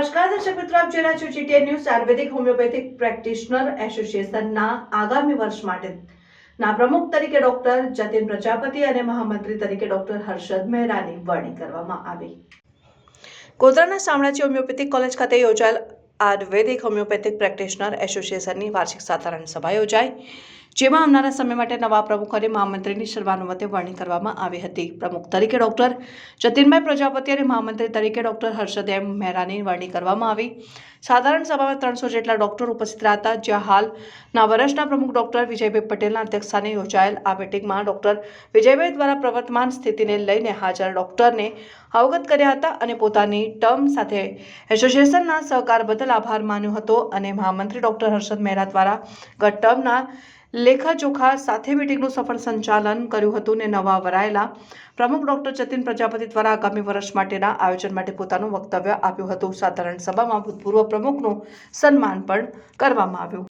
આપ જોઈ રહ્યા છો GTN news Ayurvedic homeopathic practitioner એસોસિએશનના આગામી વર્ષ માટે. ના પ્રમુખ તરીકે ડોક્ટર જતીન પ્રજાપતિ અને મહામંત્રી તરીકે ડોક્ટર હર્ષદ મહેરાની વરણી કરવામાં આવી. ગોધરાના શામળાજી હોમિયોપેથિક કોલેજ ખાતે યોજાયેલ આયુર્વેદિક હોમિયોપેથિક પ્રેક્ટિશનર એસોસિએશનની વાર્ષિક સાધારણ સભા યોજાઈ. જેમાં આવનારા સમય માટે નવા પ્રમુખ અને મહામંત્રીની સર્વાનુમતે વરણી કરવામાં આવી હતી. પ્રમુખ તરીકે ડોક્ટર જતીનભાઈ પ્રજાપતિ અને મહામંત્રી તરીકે ડોક્ટર હર્ષદ એમ મહેરાની વરણી કરવામાં આવી. સાધારણ સભામાં ત્રણસો જેટલા ડોક્ટર ઉપસ્થિત રહ્યા હતા જ્યાં હાલના વર્ષના પ્રમુખ ડોક્ટર વિજયભાઈ પટેલના અધ્યક્ષસ્થાને યોજાયેલ આ બેઠકમાં ડોક્ટર વિજયભાઈ દ્વારા પ્રવર્તમાન સ્થિતિને લઈને હાજર ડોક્ટરને અવગત કર્યા હતા અને પોતાની ટર્મ સાથે એસોસિએશનના સહકાર બદલ આભાર માન્યો હતો અને મહામંત્રી ડોક્ટર હર્ષદ મહેરા દ્વારા ગત ટર્મના લેખાજોખા સાથે મિટિંગનું સફળ સંચાલન કર્યું હતું ને નવા વરાયેલા પ્રમુખ ડોક્ટર જતીન પ્રજાપતિ દ્વારા આગામી વર્ષ માટેના આયોજન માટે પોતાનું વક્તવ્ય આપ્યું હતું. સાધારણ સભામાં ભૂતપૂર્વ પ્રમુખનું સન્માન પણ કરવામાં આવ્યું.